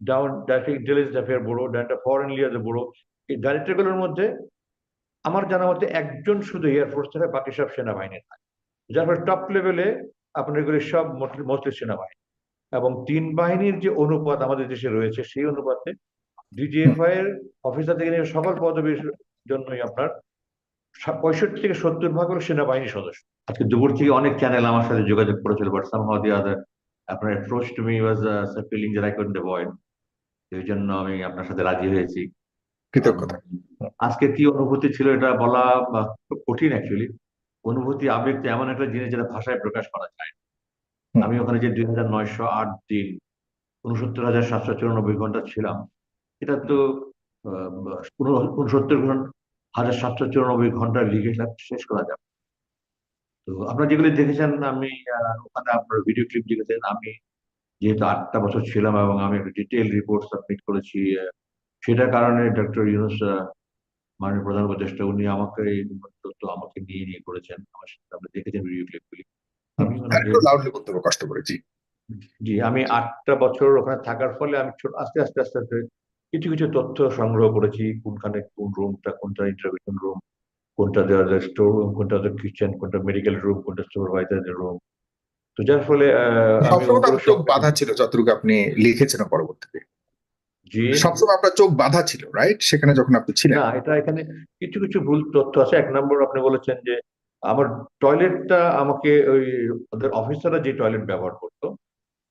Down direct intelligence affair bureau director foreign liaison bureau এই ডাইরেক্টরগুলোর মধ্যে আমার জানা মতে একজন শুধু এয়ারফোর্স থাকে বাকি সব সেনাবাহিনীর থাকে যার ফলে টপ লেভেলে আপনার এগুলি সব মোস্টলি সেনাবাহিনী। এবং তিন বাহিনীর যে অনুপাত আমাদের দেশে রয়েছে, সেই অনুপাতে ডিজিএফআই এর অফিসার থেকে নিয়ে সকল পদবীর জন্যই আপনার পঁয়ষট্টি থেকে সত্তর ভাগ হলো সেনাবাহিনী সদস্য। আজকে দুপুর থেকে অনেক চ্যানেল আমার সাথে যোগাযোগ করেছিল বাট সামহাউ দি আদার আপনার approach to me was feeling that I couldn't avoid এই জন্য আমি আপনার সাথে রাজি হয়েছি। কৃতজ্ঞতা। আজকে কি অনুভূতি ছিল এটা বলা খুব কঠিন অ্যাকচুয়ালি অনুভূতি আবেগ তো এমন একটা জিনিস যেটা ভাষায় প্রকাশ করা যায় না। আমি ওখানে যে দুই হাজার নয়শো আট দিন উনসত্তর হাজার সাতশো চুরানব্বই ঘণ্টা ছিলাম এটা তো উনসত্তর হাজার সাতশো চুরানব্বই ঘণ্টা লিখে শেষ করা যাবে। তো আপনারা যেগুলি দেখেছেন আমি ওখানে আপনার ভিডিও ক্লিপ দেখেছেন আমি যেহেতু আটটা বছর ছিলাম এবং আমি একটা ডিটেল রিপোর্ট সাবমিট করেছি সেটার কারণে ডক্টর ইউনুস মাননীয় প্রধান উপদেষ্টা উনি আমাকে এই তথ্য আমাকে নিয়ে নিয়ে করেছেন। আমার সাথে আপনি দেখেছেন ভিডিও ক্লিপগুলি কষ্ট করেছি জি। আমি আটটা বছর ওখানে থাকার ফলে আমি আস্তে আস্তে আস্তে আস্তে কিছু কিছু তথ্য সংগ্রহ করেছি কোনখানে কোন রুমটা কোনটা ইন্টারভিউশন রুম কোনটা দেওয়ার স্টোর রুম কোনটা কিচেন কোনটা মেডিকেল রুম কোনটা সুপারভাইজারের রুম তো যার ফলে চোখ বাধা ছিল যতটুকু আপনি লিখেছেন পরবর্তীতে। জি। সবসময় আপনার চোখ বাধা ছিল রাইট সেখানে যখন আপনি ছিলেন। না এটা এখানে কিছু কিছু ভুল তথ্য আছে। এক নম্বর আপনি বলেছেন যে আমার টয়লেটটা আমাকে ওই ওদের অফিসাররা যে টয়লেট ব্যবহার করতো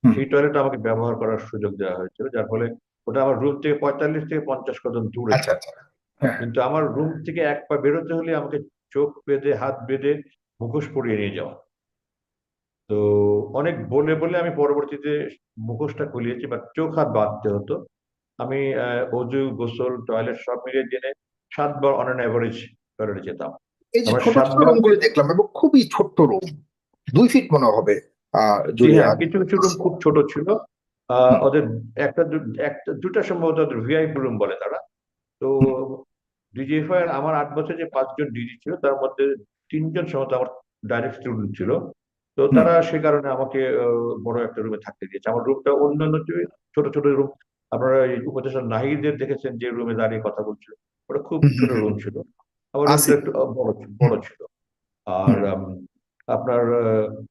সেই টয়লেট আমাকে ব্যবহার করার সুযোগ দেওয়া হয়েছিল যার ফলে ওটা আমার রুম থেকে পঁয়তাল্লিশ থেকে পঞ্চাশ কদম দূরে আচ্ছা। আচ্ছা। হ্যাঁ। কিন্তু আমার রুম থেকে এক পা বেরোতে হলে আমাকে চোখ বেঁধে হাত বেঁধে মুখোশ পরিয়ে নিয়ে যাওয়া। তো অনেক বলে বলে আমি পরবর্তীতে মুখোশটা খুলিয়েছি বা চোখ হাত বাঁধতে হতো। আমি অজু গোসল টয়লেট সব মিলিয়ে জেনে সাতবার অন অ্যান অ্যাভারেজ টয়লেটে যেতাম। এই যে ছোট ছোট রুমগুলো দেখলাম এবং খুবই ছোট্ট রুম দুই ফিট মনে হবে হ্যাঁ কিছু কিছু রুম খুব ছোট ছিল। আহ, ওদের একটা একটা দুটা সম্ভবত ওদের ভিআইপি রুম বলে তারা। তো ডিজিএফআই আমার আট বছর যে পাঁচজন ডিজি ছিল তার মধ্যে তিনজন সম্ভবত আমার ডাইরেক্ট স্টুডেন্ট ছিল। তো তারা সে কারণে আমাকে বড় একটা রুমে থাকতে দিয়েছে। আমার রুমটা অন্যান্য ছোট ছোট রুম আপনারা এই উপদেষ্টা নাহিদের দেখেছেন যে রুমে দাঁড়িয়ে কথা বলছিল। ওটা খুব ছোট রুম ছিল। আমার রুমটা একটু বড় ছিল- বড় ছিল। আর আপনার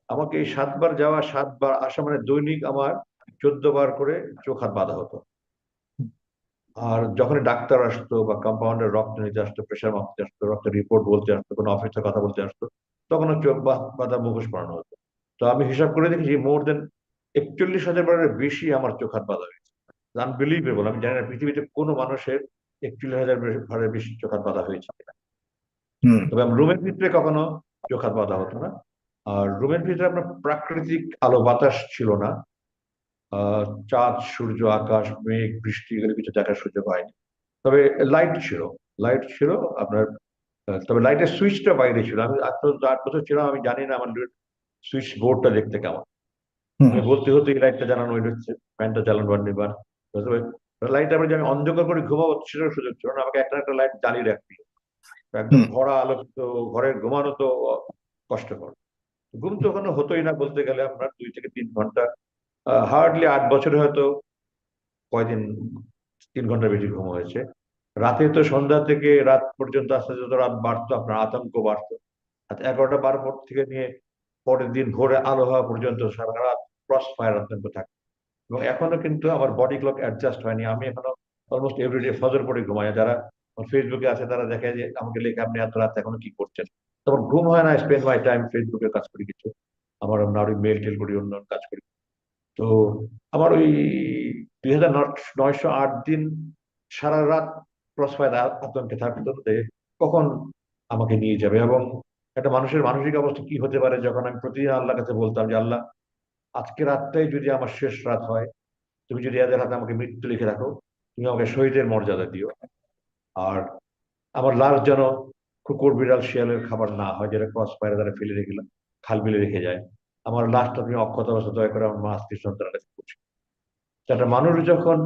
আমাকে এই সাতবার যাওয়া সাতবার আসা মানে দৈনিক আমার চোদ্দ বার করে চোখ হাত বাঁধা হতো। আর যখন ডাক্তার আসতো বা কম্পাউন্ডার রক্ত নিতে আসতো প্রেশার মাপতে আসতো রক্তের রিপোর্ট বলতে আসতো কোনো অফিসে কথা বলতে আসতো তখন চোখ বাঁধা মুখোশ পড়ানো হতো। তো আমি হিসাব করে দেখেছি মোর দেন একচল্লিশ হাজার বারের বেশি আমার চোখ হাত বাঁধা হয়েছে। আনবিলিভেবল আমি জানি না পৃথিবীতে কোনো মানুষের একচল্লিশ হাজার বারের বেশি চোখ হাত বাঁধা হয়েছে কিনা। তবে রুমের ভিতরে কখনো চোখ হাত বাঁধা হতো না। আর রুমের ভিতরে আপনার প্রাকৃতিক আলো বাতাস ছিল না। আহ, চাঁদ সূর্য আকাশ মেঘ বৃষ্টি এগুলো কিছু দেখার সুযোগ হয়নি। তবে লাইট ছিল লাইট ছিল আপনার তবে লাইটের সুইচটা বাইরে ছিল। আমি আট বছর ছিলাম আমি জানি না আমার সুইচ বোর্ডটা দেখতে কেমন? আমি বলতে হতো এই লাইটটা জ্বালানো ওই হচ্ছে ফ্যানটা জ্বালানো বার নিবার। লাইট যে আমি অন্ধকার করে ঘুমাবো সেটার সুযোগ ছিল না আমাকে একটা একটা লাইট জ্বালিয়ে রাখতে। একদম। ভরা আলো তো ঘরে ঘুমানো তো কষ্টকর। ঘুম তো ওখানে হতোই না বলতে গেলে আপনার দুই থেকে তিন ঘণ্টা। হার্ডলি আট বছরে হয়তো কয়দিন তিন ঘণ্টা বেশি ঘুম হয়েছে। রাতে তো সন্ধ্যা থেকে রাত পর্যন্ত আস্তে আস্তে যত রাত বাড়তো আপনার আতঙ্ক বাড়তো। রাত এগারোটা বারো থেকে নিয়ে পরের দিন ভোরে আলো হওয়া পর্যন্ত সারা রাত ক্রস ফায়ার আতঙ্ক থাকে। এবং এখনও কিন্তু আমার বডি ক্লক অ্যাডজাস্ট হয়নি। আমি এখনও অলমোস্ট এভরিডে ফজর পরে ঘুমাই। যারা ফেসবুকে আছে, তারা দেখে যে আমাকে লেখে, আপনি এত রাত এখনও কি করছেন? তখন ঘুম হয় না স্পেন্ড মাই টাইম ফেসবুকে কাজ করি কিছু। আমার আরও মেল টেল করি, অন্য কাজ করি। তো আমার ওই দুই হাজার নয়শো আট দিন সারা রাত ক্রস ফায়ার আতঙ্কে থাকতো যে কখন আমাকে নিয়ে যাবে। এবং একটা মানুষের মানসিক অবস্থা কি হতে পারে যখন আমি প্রতিদিন আল্লাহর কাছে বলতাম যে, আল্লাহ, আজকে রাতটাই যদি আমার শেষ রাত হয়, তুমি যদি এদের হাতে আমাকে মৃত্যু লিখে রাখো, তুমি আমাকে শহীদের মর্যাদা দিও। আর আমার লাশ যেন কুকুর, বিড়াল, শিয়ালের খাবার না হয়, যেটা ক্রস ফায়ারে তারা ফেলে রেখে, খাল বিলে রেখে যায়। আমার লাশটা তুমি অক্ষত অবস্থা দয়া করে আমার মা স্ত্রী সন্তানের কাছে পৌঁছে একটা মানুষ যখন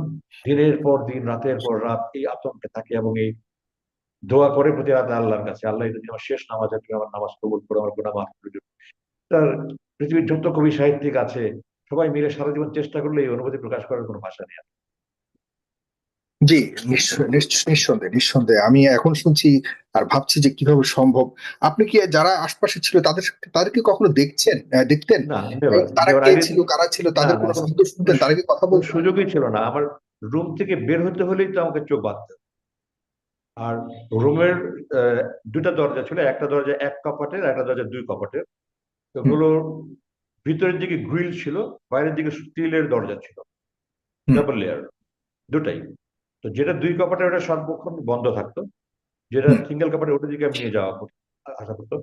দিনের পর দিন, রাতের পর রাত এই আতঙ্কে থাকে এবং এই দোয়া করে প্রতি রাতে আল্লাহর কাছে। আল্লাহ যদি আমার শেষ নামাজ তুমি আমার নামাজ কবুল করো আমার গুণা মাফ করে তার পৃথিবীর যত কবি সাহিত্যিক আছে সবাই মিলে সারা জীবন চেষ্টা করলে এই অনুভূতি প্রকাশ করার কোনো ভাষা নেই জি নিঃসন্দেহে নিঃসন্দেহে। আমি এখন শুনছি আর ভাবছি যে কীভাবে সম্ভব। আপনি কি যারা আশপাশে ছিল তাদের তাদেরকে কখনো দেখছেন দেখতেন? তারা কে ছিল কারা ছিল তাদের কোনো শব্দ শুনতেন? তারা কি কথা বলতেন? সুযোগই ছিল না। আমার রুম থেকে বের হতে হলেই তো আমাকে চোখ বাঁধতে। আর রুমের দুটা দরজা ছিল একটা দরজা এক কপাটের একটা দরজা দুই কপাটের। ওগুলো ভিতরের দিকে গ্রিল ছিল বাইরের দিকে স্টিলের দরজা ছিল। ডাবল লেয়ার দুটাই। তো যেটা দুই কপাটে ওটা সর্বক্ষণ বন্ধ থাকতো। যেটা সিঙ্গেল কপাটে ওটার দিকে আমি নিয়ে যাওয়া করতো আসা করতো।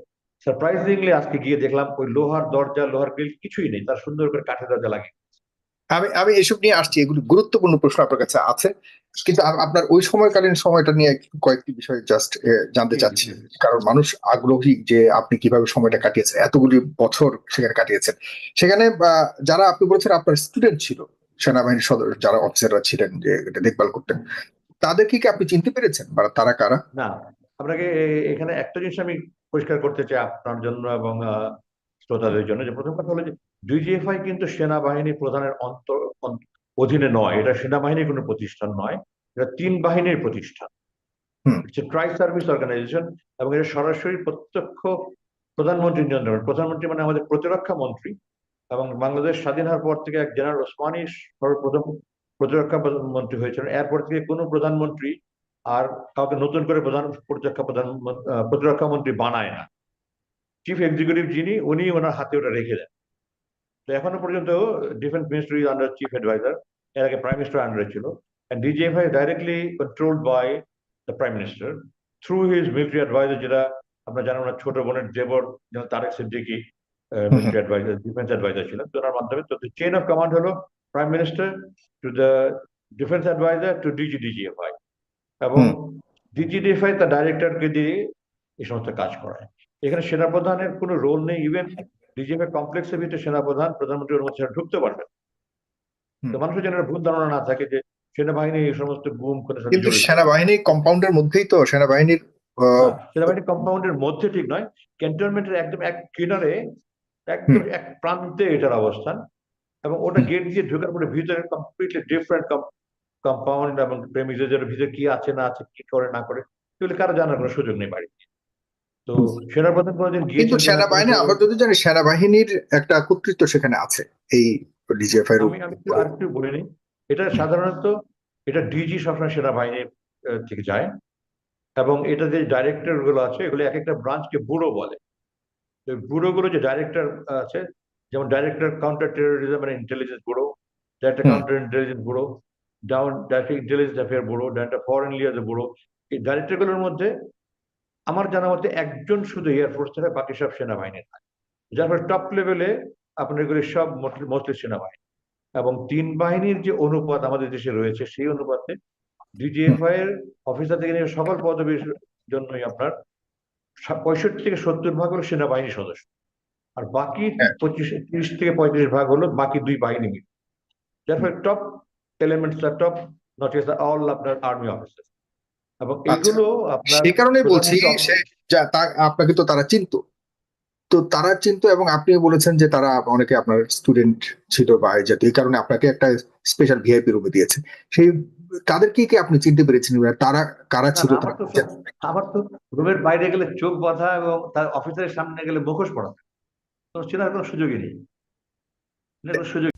সারপ্রাইজিংলি আজকে গিয়ে দেখলাম ওই লোহার দরজা লোহার গ্রিল কিছুই নেই তার সুন্দর করে কাঠের দরজা লাগে আমি আমি এসব নিয়ে আসছি এগুলি গুরুত্বপূর্ণ প্রশ্ন আপনার কাছে আছে। কিন্তু আপনার ওই সময়কালীন সময়টা নিয়ে কয়েকটি বিষয় জাস্ট জানতে চাচ্ছি। কারণ মানুষ আগ্রহী যে আপনি কীভাবে সময়টা কাটিয়েছেন এতগুলি বছর সেখানে কাটিয়েছেন। সেখানে যারা আপনি বলেছেন আপনার স্টুডেন্ট ছিল সেনাবাহিনীর সদস্য যারা অফিসাররা ছিলেন যে এটা দেখভাল করতেন তাদেরকে কি আপনি চিনতে পেরেছেন? বা তারা কারা? না আপনাকে এখানে একটা জিনিস আমি পরিষ্কার করতে চাই আপনার জন্য এবং শ্রোতাদের জন্য। যে প্রথম কথা হলো যে ডিজিএফআই কিন্তু সেনাবাহিনী প্রধানের অন্তর অধীনে নয়। এটা সেনাবাহিনীর কোনো প্রতিষ্ঠান নয় এটা তিন বাহিনীর প্রতিষ্ঠান। ট্রাই সার্ভিস অর্গানাইজেশন এবং এটা সরাসরি প্রত্যক্ষ প্রধানমন্ত্রী নিয়ন্ত্রণ প্রধানমন্ত্রী মানে আমাদের প্রতিরক্ষা মন্ত্রী এবং বাংলাদেশ স্বাধীন হওয়ার পর থেকে এক জেনারেল ওসমানী সর্বপ্রথম প্রতিরক্ষা মন্ত্রী হয়েছিলেন। এরপর থেকে কোনো প্রধানমন্ত্রী আর কাউকে নতুন করে প্রধান প্রতিরক্ষা প্রধান প্রতিরক্ষা মন্ত্রী বানায় না। চিফ এক্সিকিউটিভ যিনি উনি ওনার হাতে ওটা রেখে দেন। তো এখনও পর্যন্ত defence ministry under chief adviser এর আগে প্রাইম মিনিস্টার আন্ডারে ছিল and DGFI directly controlled by the prime minister through his military advisor যেটা আপনারা জানেন ওনার ছোট বোনের দেবর যেন Tarek Siddiqui military adviser defence adviser ছিলেন। তো ওনার মাধ্যমে তো চেইন অফ কমান্ড হলো prime minister to the defence adviser to DG DGFI এবং। ডিজিডিএফআই তার ডাইরেক্টরকে দিয়ে এই সমস্ত কাজ করায়। এখানে সেনাপ্রধানের কোনো রোল নেই ইভেন ডিজিএফআই কমপ্লেক্সের ভিতরে সেনাপ্রধান প্রধানমন্ত্রী ওর মধ্যে ঢুকতে পারবেন তো মানুষের যেন ভুল ধারণা না থাকে যে সেনাবাহিনী এই সমস্ত গুম কিন্তু সেনাবাহিনী কম্পাউন্ডের মধ্যেই তো সেনাবাহিনীর সেনাবাহিনী কম্পাউন্ডের মধ্যে ঠিক নয় ক্যান্টনমেন্টের একদম এক কিনারে একদম এক প্রান্তে এটার অবস্থান এবং ওটা গেট দিয়ে ঢোকার পরে ভিতরে কমপ্লিটলি ডিফারেন্ট কম্পাউন্ড এবং প্রেমিসের ভিতরে কি আছে না আছে কি করে না করে এগুলো কারও জানার কোনো সুযোগ নেই বাড়ি তো সেনাপ্রধান কোনোদিন কিন্তু সেনাবাহিনী আমরা যদি জানি সেনাবাহিনীর একটা কর্তৃত্ব সেখানে আছে এই ডিজিএফআই আমি আমি আর একটু বলে নিই। এটা সাধারণত এটা ডিজি সবসময় সেনাবাহিনীর থেকে যায় এবং এটা যে ডাইরেক্টরগুলো আছে এগুলো এক একটা ব্রাঞ্চকে ব্যুরো বলে। ব্যুরো গুলো যে ডাইরেক্টর আছে যেমন director counter terrorism and intelligence bureau director counter intelligence bureau down director intelligence affair bureau director foreign liaison bureau এই ডাইরেক্টরগুলোর মধ্যে আমার জানা মতে একজন শুধু এয়ারফোর্স থেকে বাকি সব সেনাবাহিনী থাকে। যার ফলে টপ লেভেলে আপনার এগুলি সব মোস্টলি সেনাবাহিনী। এবং তিন বাহিনীর যে অনুপাত আমাদের দেশে রয়েছে সেই অনুপাতে ডিজিএফআই এর অফিসার থেকে নিয়ে সকল পদবীর জন্যই আপনার পঁয়ষট্টি থেকে সত্তর ভাগ হলো সেনাবাহিনীর সদস্য। আর বাকি হ্যাঁ। পঁচিশ তিরিশ থেকে পঁয়ত্রিশ ভাগ হলো বাকি দুই বাহিনী মিলে। যার ফলে top elements top not all আপনার আর্মি অফিসার এবং আচ্ছা। এগুলো আপনার সেই কারণে বলছি সে আপনাকে তো তারা চিনতো। তো তারা চিনতো এবং আপনিও বলেছেন যে তারা অনেকে আপনার স্টুডেন্ট ছিল বা জাতীয় এই কারণে আপনাকে একটা স্পেশাল ভিআইপি রুমে দিয়েছে। সেই তাদেরকে কি আপনি চিনতে পেরেছেন? তারা কারা ছিল আমার তো রুমের বাইরে গেলে চোখ বাঁধা এবং তার অফিসারের সামনে গেলে মুখোশ পড়া। তো চেনার কোনো সুযোগই নেই। সুযোগ